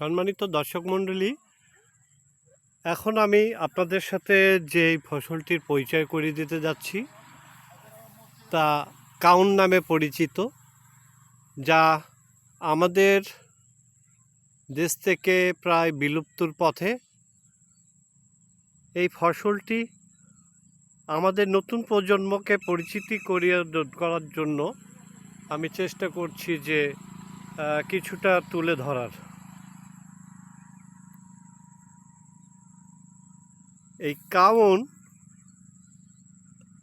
সম্মানিত দর্শক মণ্ডলী, এখন আমি আপনাদের সাথে যে ফসলটির পরিচয় করিয়ে দিতে যাচ্ছি, তা কাউন নামে পরিচিত, যা আমাদের দেশ থেকে প্রায় বিলুপ্তর পথে এই ফসলটি আমাদের নতুন প্রজন্মকে পরিচিতি করিয়ে করার জন্য আমি চেষ্টা করছি যে কিছুটা তুলে ধরার। এই কাউন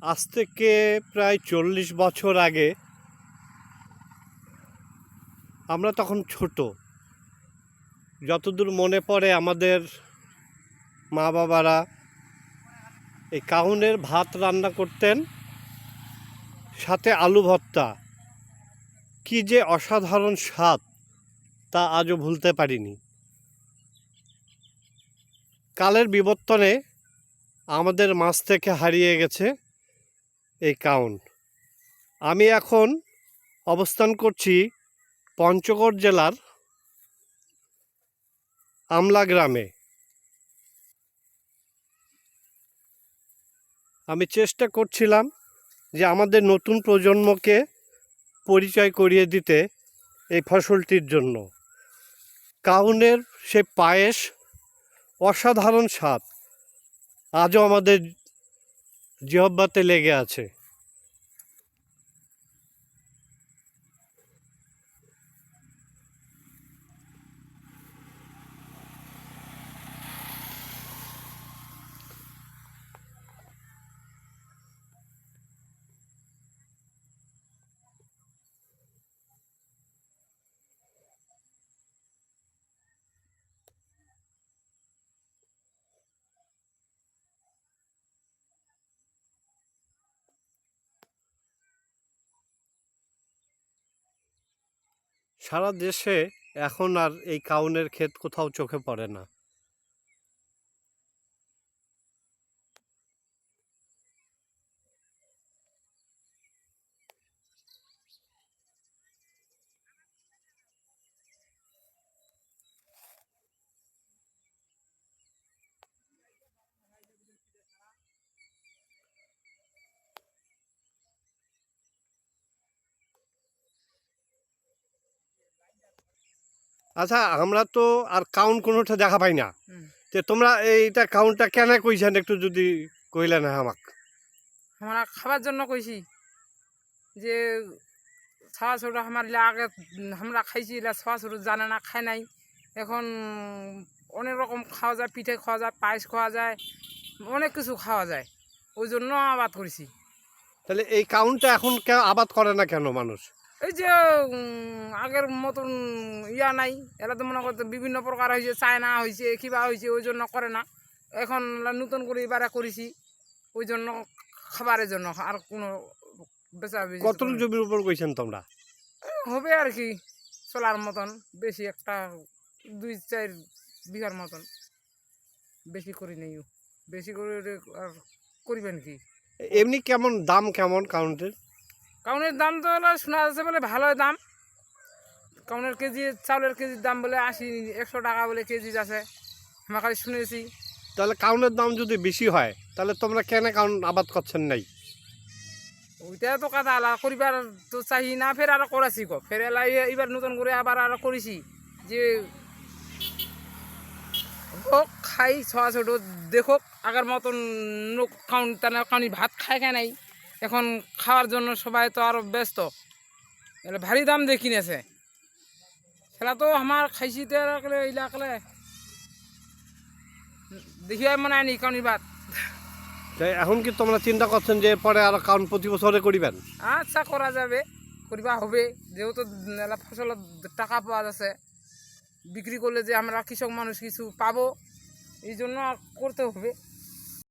আজ থেকে প্রায় চল্লিশ বছর আগে আমরা তখন ছোট। যতদূর মনে পড়ে আমাদের মা বাবারা এই কাউনের ভাত রান্না করতেন, সাথে আলু ভর্তা। কি যে অসাধারণ স্বাদ তা আজও ভুলতে পারিনি। কালের বিবর্তনে আমাদের মাছ থেকে হারিয়ে গেছে এই কাউন। আমি এখন অবস্থান করছি পঞ্চগড় জেলার আমলা গ্রামে। আমি চেষ্টা করছিলাম যে আমাদের নতুন প্রজন্মকে পরিচয় করিয়ে দিতে এই ফসলটির জন্য। কাউনের সে পায়েস অসাধারণ স্বাদ। আজও আমাদের জিহব্বাতে লেগে আছে। সারা দেশে এখন আর এই কাউনের ক্ষেত কোথাও চোখে পড়ে না। আচ্ছা আমরা তো আর কাউন্ট কোনোটা দেখা পাই না। তে তোমরা এইটা কাউন্টটা কেন কইছেন একটু যদি কইলে না আমাক? আমরা খাবার জন্য কইছি যে ছাওয়া ছোটো আমার আগে আমরা খাইছি এলা ছাওয়া ছোটো জানে না খায় নাই। এখন অনেক রকম খাওয়া যায় পিঠে খাওয়া যায় পায়েস খাওয়া যায় অনেক কিছু খাওয়া যায়। ওই জন্য আবাদ করেছি। তাহলে এই কাউন্টটা এখন আবাদ করে না কেন মানুষ? এই যে আগের মতন ইয়া নাই। এরা তো মনে করতে বিভিন্ন প্রকার হয়েছে চায়না হয়েছে কিবা হয়েছে ওই জন্য করে না। এখন নতুন করে এবারে করেছি ওই জন্য খাবারের জন্য আর কোনো বেচা কত জমির উপর কইছেন তোমরা? হবে আর কি চলার মতন বেশি একটা দুই চার বিঘার মতন। বেশি করি নেই বেশি করে আর করিবেন কি? এমনি কেমন দাম কেমন কাউন্টের? কাউনের দাম তো হলো শোনা যাচ্ছে বলে ভালোই দাম। কাউনের কেজি চাউলের কেজির দাম বলে আশি একশো টাকা বলে কেজি আছে আমরা খালি শুনেছি। তাহলে কাউনের দাম যদি বেশি হয় তাহলে তোমরা কেন কাউন আবাদ করছেন নাই? ওইটা তো কথা আলা করিবার তো চাহি না ফের আরও করাছি গো। ফের এলা এ- এবার নতুন করে আবার আরও করেছি যে হোক খাই ছোয়া ছোটো দেখুক আগের মতন কাউন তানা কাউনি ভাত খায় কেন নাই? এখন খাওয়ার জন্য সবাই তো আরও ব্যস্ত। এলে ভারী দাম দিয়ে কিনেছে। সেটা তো আমার খাইছি তো রাখলে এইলা রাখলে দেখি মানে আনি কাউনি তাই এখন কি তোমরা চিন্তা করছেন যে পরে আর কাউন প্রতি বছরে করিবেন? আচ্ছা করা যাবে। করিবা হবে। যেহেতু ফসলের টাকা পাওয়া যাচ্ছে। বিক্রি করলে যে আমরা কৃষক মানুষ কিছু পাবো এই জন্য করতে হবে।